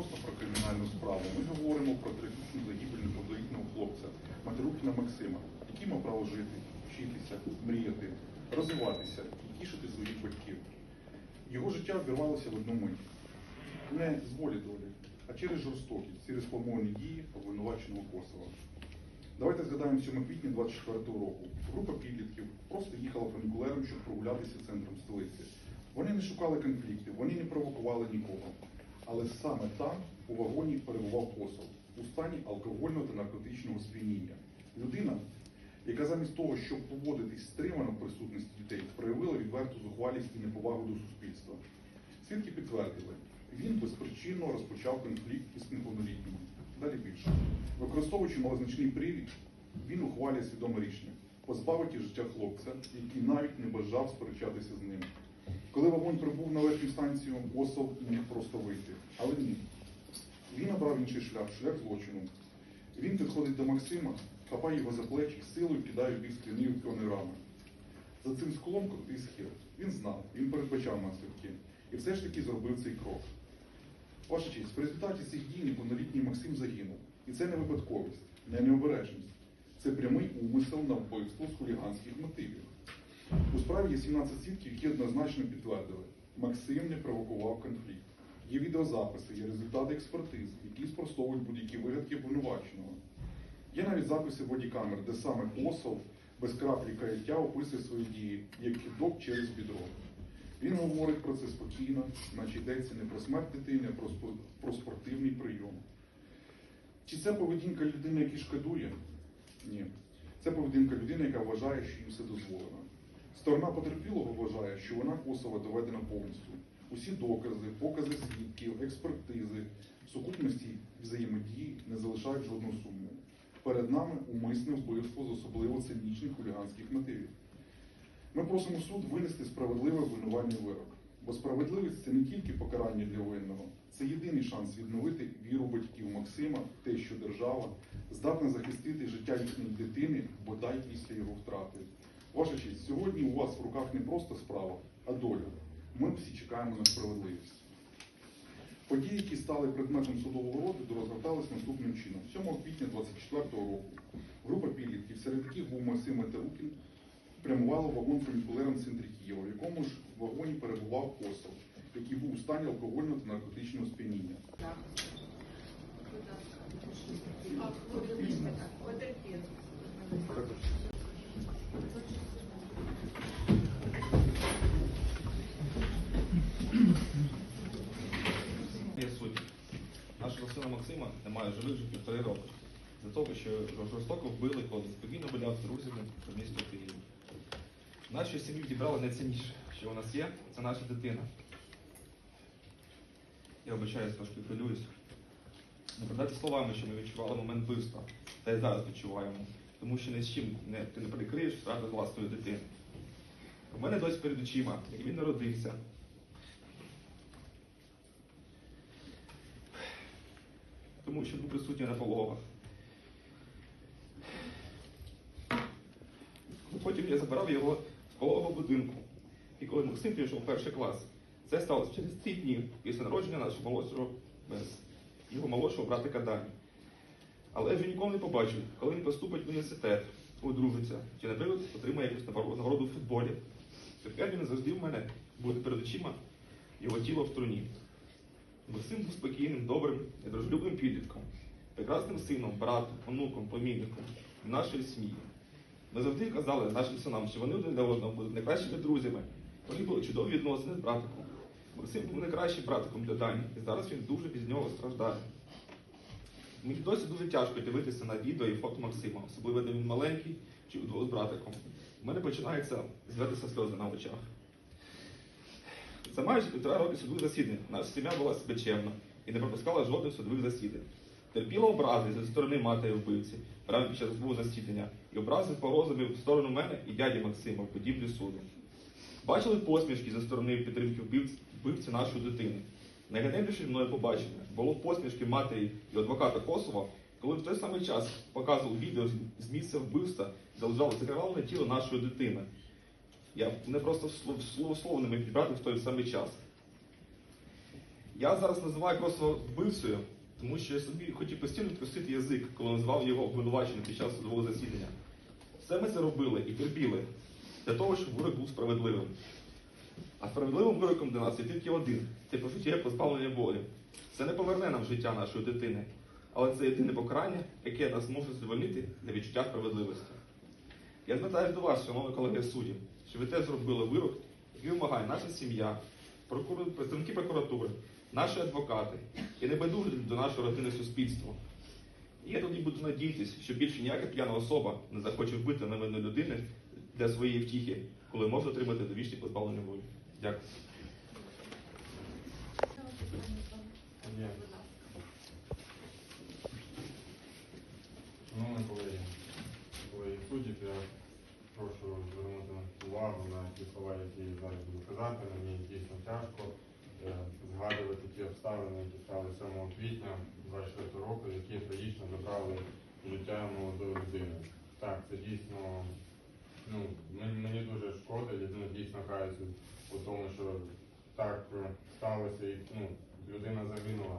просто про кримінальну справу. Ми говоримо про трагічну загибель неповнолітнього хлопця, Матерухіна Максима, який мав право жити, вчитися, мріяти, розвиватися і тішити своїх батьків. Його життя обірвалося в одну мить. Не з волі долі, а через жорстокість, через сплановані дії обвинуваченого Косова. Давайте згадаємо 7 квітня 24 року. Група підлітків просто їхала фунікулером, щоб прогулятися центром столиці. Вони не шукали конфліктів, вони не провокували нікого. Але саме там у вагоні перебував Косов у стані алкогольного та наркотичного сп'яніння. Людина, яка замість того, щоб поводитись стримано в присутності дітей, проявила відверту зухвалість і неповагу до суспільства. Свідки підтвердили, він безпричинно розпочав конфлікт із неповнолітніми. Далі більше. Використовуючи малозначний привід, він ухвалює свідоме рішення позбавити життя хлопця, який навіть не бажав сперечатися з ним. Коли вагон прибув на верхню станцію, Осов міг просто вийти. Але ні. Він обрав інший шлях, шлях злочину. Він підходить до Максима, хапає його за плечі, силою кидає в бік стіни вкони рами. За цим склом крутий схил. Він знав, він передбачав наслідки. І все ж таки зробив цей крок. Ваша честь, в результаті цих дій неповнолітній Максим загинув. І це не випадковість, не необережність. Це прямий умисел на вбивство з хуліганських мотивів. У справі є 17 свідків, які однозначно підтвердили, Максим не провокував конфлікт. Є відеозаписи, є результати експертиз, які спростовують будь-які вигадки обвинуваченого. Є навіть записи бодікамер, де саме Осов без краплі каяття описує свої дії, як кидок через бідро. Він говорить про це спокійно, наче йдеться не про смерть дитини, а про, про спортивний прийом. Чи це поведінка людини, яка шкодує? Ні. Це поведінка людини, яка вважає, що їй все дозволено. Сторона потерпілого вважає, що вона Косова доведена повністю. Усі докази, покази свідків, експертизи, сукупності взаємодії не залишають жодного сумніву. Перед нами умисне вбивство з особливо цинічних хуліганських мотивів. Ми просимо суд винести справедливий обвинувальний вирок. Бо справедливість це не тільки покарання для винного, це єдиний шанс відновити віру батьків Максима те, що держава здатна захистити життя їхньої дитини, бодай після його втрати. Ваша честь, сьогодні у вас в руках не просто справа, а доля. Ми всі чекаємо на справедливість. Події, які стали предметом судового розгляду, розгортались наступним чином. 7 квітня 24 року група підлітків, серед яких був Максим Метерукін, прямувала вагон фунікулером в центрі Києва, в якому ж вагоні перебував Косов, який був у стані алкогольного та наркотичного сп'яніння. Є Максима немає живих вже півтори роки. За того, що жорстоко вбили, коли спокійно гуляв з друзями в місто Києві. Нашу сім'ю дібрали найцінніше, що у нас є, це наша дитина. Я обичаю, трошки хвилююсь. Не продати словами, що ми відчували момент вбивства, та й зараз відчуваємо. Тому що ні з чим не, ти не прикриєш втрату власної дитини. У мене досі перед очима, як він народився, тому що був присутній пологах. Потім я забирав його з пологового будинку. І коли Максим пішов в перший клас, це сталося через три дні після народження нашого молодшого без його молодшого братика Дані. Але вже ніколи не побачив, коли він поступить в університет, одружиться, чи, наприклад, отримає якусь нагороду в футболі. Тепер він завжди в мене буде перед очима його тіло в труні. Максим був спокійним, добрим і дружелюбним підлітком, прекрасним сином, братом, онуком, племінником нашої сім'ї. Ми завжди казали нашим синам, що вони один для одного будуть найкращими друзями. Вони були чудові відносини з братиком. Максим був найкращим братиком для Дані, і зараз він дуже без нього страждає. Мені досі дуже тяжко дивитися на відео і фото Максима, особливо де він маленький чи удвох з братиком. У мене починаються звертися сльози на очах. За майже півтора роки судових засідань наша сім'я була себе і не пропускала жодних судових засідань. Терпіла образи зі сторони матері вбивці прямо під час судового засідання і образи погрозами в сторону мене і дяді Максима в подібні суду. Бачили посмішки зі сторони підтримки вбивці, нашої дитини. Найганебніше мною побачення було посмішки матері і адвоката Косова, коли в той самий час показував відео з місця вбивства, де лежало закривавлене тіло нашої дитини. Я не просто слов- слово слово не міг підібрати в той самий час. Я зараз називаю просто вбивцею, тому що я собі хотів постійно відпустити язик, коли назвав його обвинуваченим під час судового засідання. Все ми це робили і терпіли для того, щоб вирок був справедливим. А справедливим вироком для нас є тільки один це пожиття позбавлення волі. Це не поверне нам життя нашої дитини, але це єдине покарання, яке нас може звільнити для відчуття справедливості. Я звертаюся до вас, шановні колеги судді, що ви теж зробили вирок, який вимагає наша сім'я, представники прокуратури, наші адвокати і небайдужі до нашої родини суспільства. І я тоді буду надіятися, що більше ніяка п'яна особа не захоче вбити невинної людини для своєї втіхи, коли може отримати довічне позбавлення волі. Дякую. Шановні колеги, колеги суддів, я прошу звернути увагу на ті слова, які зараз буду казати. Мені дійсно тяжко е, згадувати ті обставини, які стали 7 квітня 24 року, які трагічно забрали життя молодої людини. Так, це дійсно, ну, мені, дуже шкода, ну, дійсно каюся у тому, що так сталося і ну, людина загинула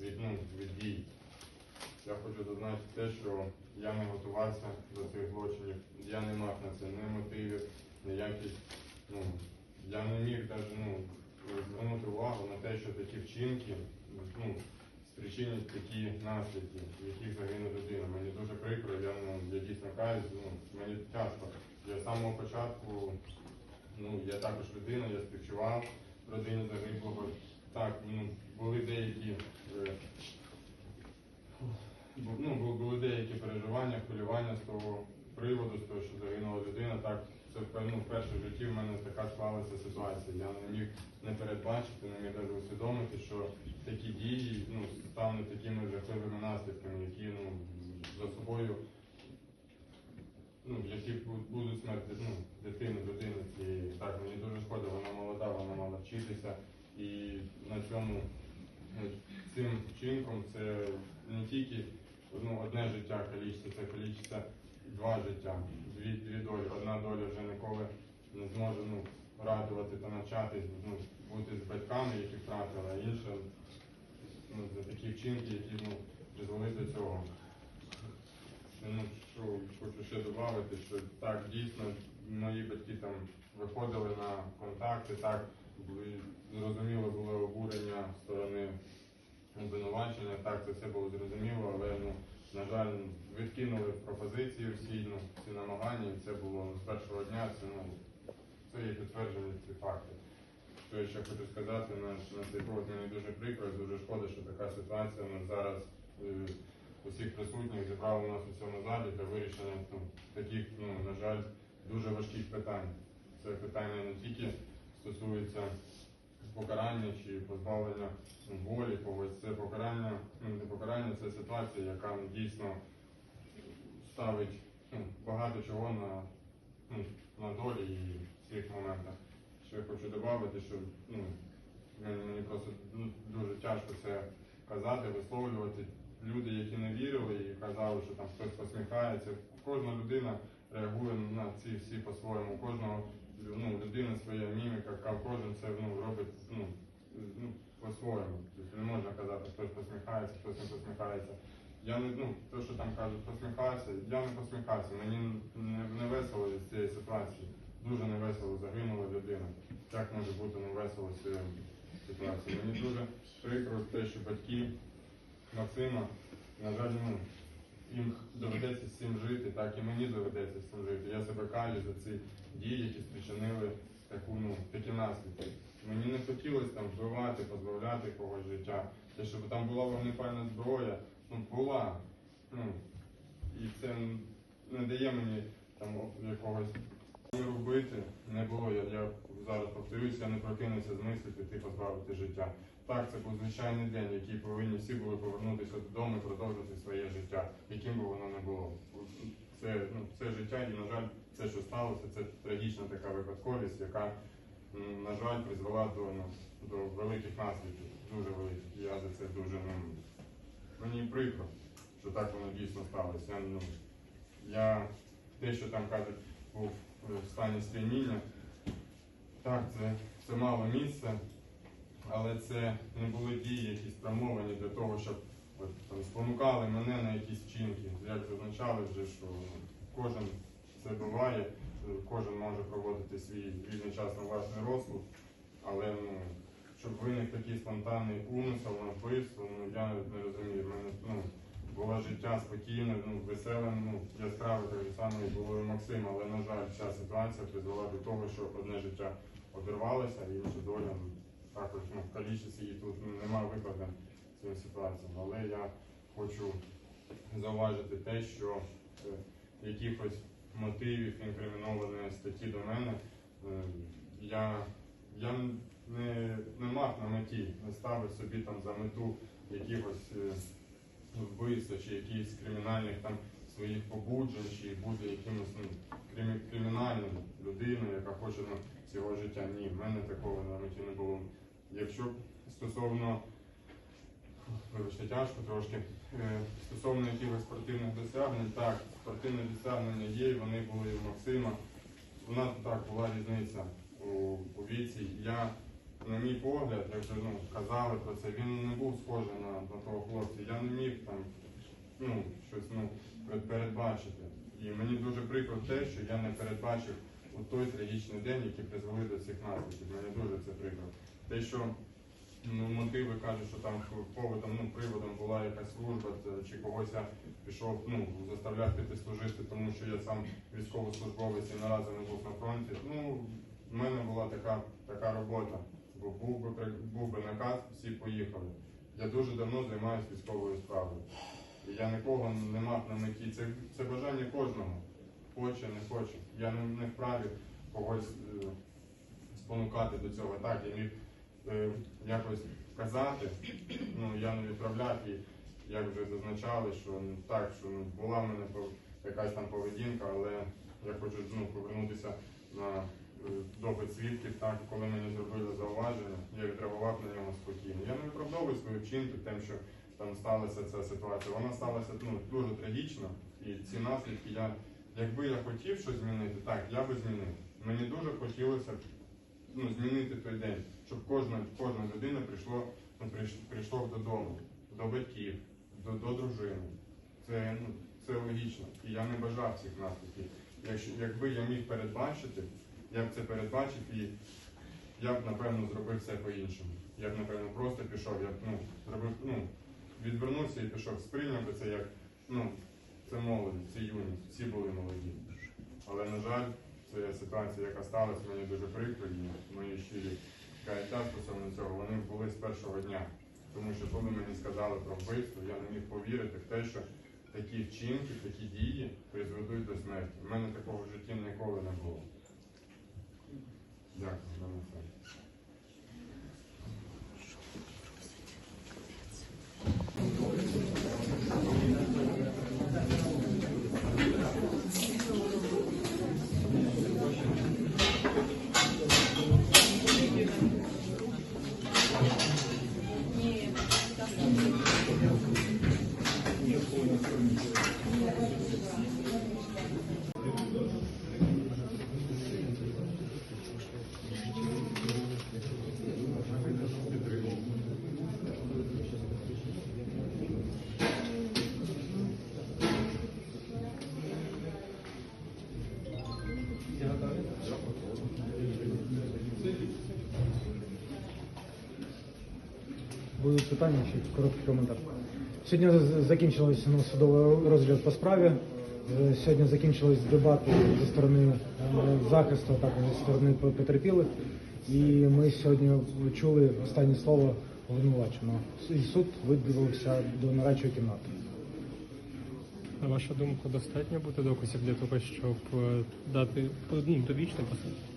від, ну, від дій. Я хочу зазначити те, що я не готувався до цих злочинів, я не мав на це ні мотивів, ніяких, ну, я не міг навіть ну, звернути увагу на те, що такі вчинки ну, спричинять такі наслідки, в яких загине людина. Мені дуже прикро, я, ну, я дійсно каюсь, ну, мені тяжко. Я з самого початку, ну, я також людина, я співчував родині загиблого. Так, ну, були деякі е, ну, бу- були деякі переживання, хвилювання з того приводу, з того, що загинула людина. Так, це ну, вперше в житті в мене така склалася ситуація. Я не міг не передбачити, не міг навіть усвідомити, що такі дії ну, стануть такими жахливими наслідками, які ну, за собою ну, які бу- будуть смерти ну, дитини, людини цієї. Так, мені дуже шкода, вона молода, вона мала вчитися. І на цьому ну, цим вчинком це не тільки ну, одне життя калічиться, це калічиться два життя, дві, дві долі. Одна доля вже ніколи не зможе ну, радувати та навчатись, ну, бути з батьками, які втратили, а інша ну, за такі вчинки, які ну, призвели до цього. Ну, що хочу ще додати, що так, дійсно, мої батьки там виходили на контакти, так, зрозуміло було обурення сторони обвинувачення, так, це все було зрозуміло, але, ну, на жаль, відкинули пропозиції всі, ну, всі намагання, і це було ну, з першого дня, це, ну, це є підтвердження ці факти. Що я ще хочу сказати на, на цей повод, мені дуже прикро, дуже шкода, що така ситуація у нас зараз е, усіх присутніх зібрали у нас у цьому залі для вирішення ну, таких, ну, на жаль, дуже важких питань. Це питання не тільки стосується покарання чи позбавлення волі когось, це покарання, ну не покарання, це ситуація, яка дійсно ставить ну, багато чого на, ну, на долі і в цих моментах. Що я хочу додати, що ну, мені, просто дуже тяжко це казати, висловлювати. Люди, які не вірили і казали, що там хтось посміхається. Кожна людина реагує на ці всі по-своєму. Кожного ну, людина своя міміка, ка- кожен це ну, робить ну, ну, по-своєму. Тобто не можна казати, хтось посміхається, хтось не посміхається. Я не ну, то, що там кажуть, посміхався, я не посміхався. Мені не, не весело від цієї ситуації. Дуже не весело загинула людина. Як може бути не весело з цієї ситуації? Мені дуже прикро те, що батьки Максима, на жаль, ну, їм доведеться з цим жити, так і мені доведеться з цим жити. Я себе каю за ці дії, які спричинили таку, ну, такі наслідки. Мені не хотілося там вбивати, позбавляти когось життя. Те, щоб там була вогнепальна зброя, ну була. Ну, і це не дає мені там якогось робити. Не було. Я, я зараз повторюсь, я не прокинувся з мислі піти позбавити життя. Так, це був звичайний день, який повинні всі були повернутися додому і продовжити своє життя, яким би воно не було. Це, ну, це життя, і, на жаль, це, що сталося, це трагічна така випадковість, яка, на жаль, призвела до, ну, до великих наслідків, дуже великих. Я за це дуже ну, мені прикро, що так воно дійсно сталося. Я, ну, я те, що там кажуть, був в стані сп'яніння, так, це, це мало місце. але це не були дії, які спрямовані для того, щоб там, спонукали мене на якісь вчинки. Як зазначали вже, що кожен це буває, кожен може проводити свій вільний час на власний розсуд, але ну, щоб виник такий спонтанний умисел на вбивство, ну я не розумію. В мене ну, було життя спокійне, ну, веселе, ну, яскраве, так саме і було і Максим, але, на жаль, ця ситуація призвела до того, що одне життя обірвалося, а інша доля ну, також ну, калічиться її тут ну, немає викладу цим ситуаціям. Але я хочу зауважити те, що е, якихось мотивів інкримінованої статті до мене е, я, я не, не мав на меті, не ставив собі там за мету якихось е, вбивства чи якихось кримінальних там своїх побуджень, чи бути якимось ну, кримі- кримінальним людиною, яка хоче ну, цього життя. Ні, в мене такого на меті не було. Якщо стосовно вибачте, тяжко трошки. Е, Стосовно якихось спортивних досягнень, так, спортивні досягнення є, вони були і в Максима. У нас так була різниця у, у віці. Я, на мій погляд, як вже ну, казали про це, він не був схожий на, на того хлопця. Я не міг там ну, щось ну, передбачити. І мені дуже прикро те, що я не передбачив у той трагічний день, який призвели до цих наслідків. Мені дуже це прикро. Те, що ну, мотиви кажуть, що там поводом, ну, приводом була якась служба, чи когось я пішов, ну, заставляв піти служити, тому що я сам військовослужбовець і наразі не був на фронті. Ну, в мене була така, така робота. Бо був би, був би наказ, всі поїхали. Я дуже давно займаюся військовою справою. Я нікого не мав на меті. Це, це бажання кожного. Хоче, не хоче. Я не, не вправі когось е, спонукати до цього. Так, я міг якось казати, ну я не відправляв і як вже зазначали, що ну, так, що ну, була в мене якась там поведінка, але я хочу ну, повернутися на е, допит свідків, так, коли мені зробили зауваження, я відреагував на нього спокійно. Я не виправдовую свої вчинки тим, що там сталася ця ситуація. Вона сталася ну, дуже трагічно, і ці наслідки я, якби я хотів щось змінити, так, я би змінив. Мені дуже хотілося ну, змінити той день, щоб кожна, кожна людина прийшло, ну, прийшло додому, до батьків, до, до дружини. Це, ну, це логічно. І я не бажав цих наслідків. Якщо, якби я міг передбачити, я б це передбачив і я б, напевно, зробив все по-іншому. Я б, напевно, просто пішов, я б, ну, зробив, ну, відвернувся і пішов, сприйняв би це як, ну, це молодість, це юність, всі були молоді. Але, на жаль, це ситуація, яка сталася, мені дуже прикро, і мої щирі каяття стосовно цього, вони були з першого дня. Тому що коли мені сказали про вбивство, я не міг повірити в те, що такі вчинки, такі дії призведуть до смерті. У мене такого в житті ніколи не було. Дякую за це. Будуть питання чи короткий коментар. Сьогодні закінчилось ну, судовий розгляд по справі. Сьогодні закінчились дебати зі сторони е, захисту, також зі сторони потерпілих. І ми сьогодні чули останнє слово обвинуваченого. І суд виділився до нарадчої кімнати. На вашу думку, достатньо буде доказів для того, щоб е, дати ну, довічне посаду?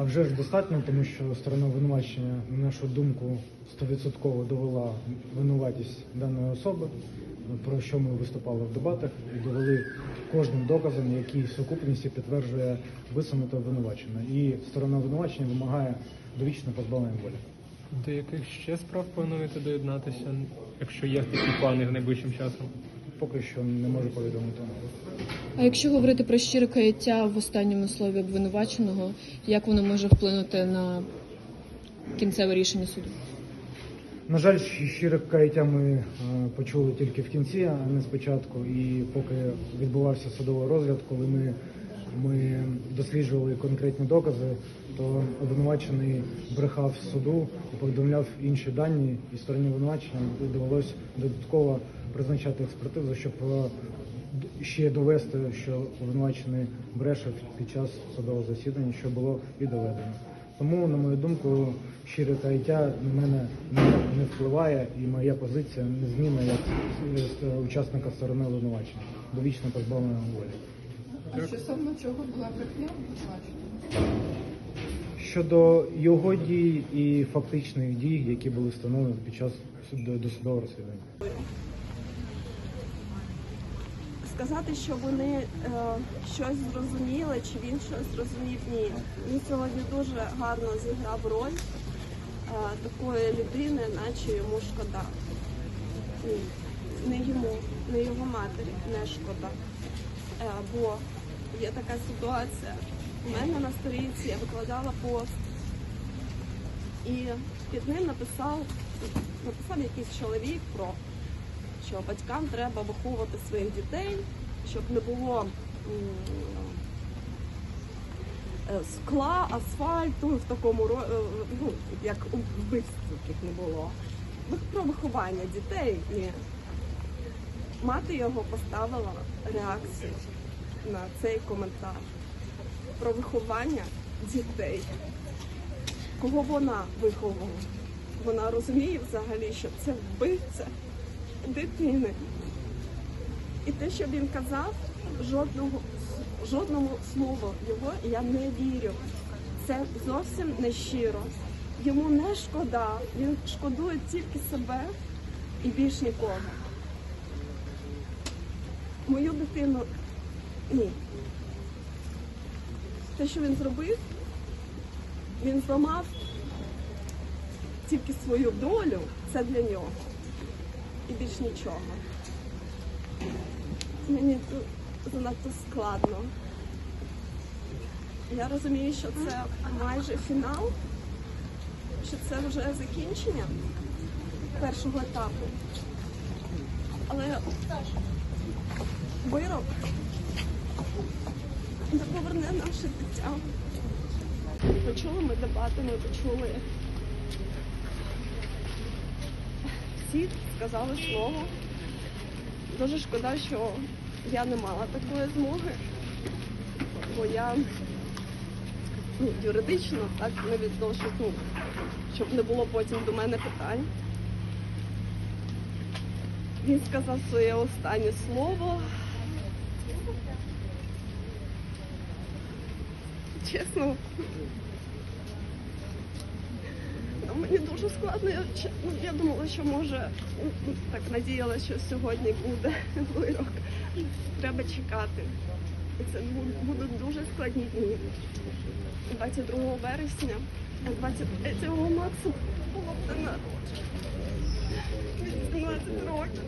А вже ж достатньо, тому що сторона обвинувачення, на нашу думку, 100% довела винуватість даної особи, про що ми виступали в дебатах, і довели кожним доказом, який в сукупності підтверджує висунуте обвинувачення. І сторона обвинувачення вимагає довічне позбавлення волі. До яких ще справ плануєте доєднатися, якщо є такі плани в найближчим часом? Поки що не можу повідомити. А якщо говорити про щире каяття в останньому слові обвинуваченого, як воно може вплинути на кінцеве рішення суду? На жаль, щире каяття ми е, почули тільки в кінці, а не спочатку. І поки відбувався судовий розгляд, коли ми, ми досліджували конкретні докази, то обвинувачений брехав суду повідомляв інші дані, і стороні обвинувачення довелося додатково призначати експертизу, щоб е, ще довести, що обвинувачений бреше під час судового засідання, що було і доведено. Тому, на мою думку, щире каяття на мене не, не впливає, і моя позиція незмінна як е, учасника сторони обвинувачення, довічно позбавлена волі. А стосовно чого була брехня, бачите? Щодо його дій і фактичних дій, які були встановлені під час досудового розслідування. сказати, що вони е, щось зрозуміли, чи він щось зрозумів, ні. Він сьогодні дуже гарно зіграв роль е, такої людини, наче йому шкода. Ні, не йому, не його матері не шкода. Е, бо є така ситуація. У мене на сторінці я викладала пост, і під ним написав, написав якийсь чоловік про що батькам треба виховувати своїх дітей, щоб не було е, скла, асфальту в такому е, ну, як у вбивств таких не було. Про виховання дітей і мати його поставила реакцію на цей коментар про виховання дітей. Кого вона виховувала? Вона розуміє взагалі, що це вбивця дитини. І те, що він казав, жодного жодному слову його я не вірю. Це зовсім не щиро. Йому не шкода, він шкодує тільки себе і більш нікого. Мою дитину ні. Те, що він зробив, він зламав тільки свою долю, це для нього і більш нічого. Мені тут занадто складно. Я розумію, що це майже фінал, що це вже закінчення першого етапу. Але вирок не поверне наше дитя. Почули ми дебати, ми почули всі сказали слово. Дуже шкода, що я не мала такої змоги, бо я ну, юридично так не відношу, ну, щоб не було потім до мене питань. Він сказав своє останнє слово. Чесно, Ну, Мені дуже складно. Я, ну, я думала, що може так надіялася, що сьогодні буде вирок. Треба чекати. Це будуть дуже складні дні. 22 вересня, а 23 Максу було народження. 18 років.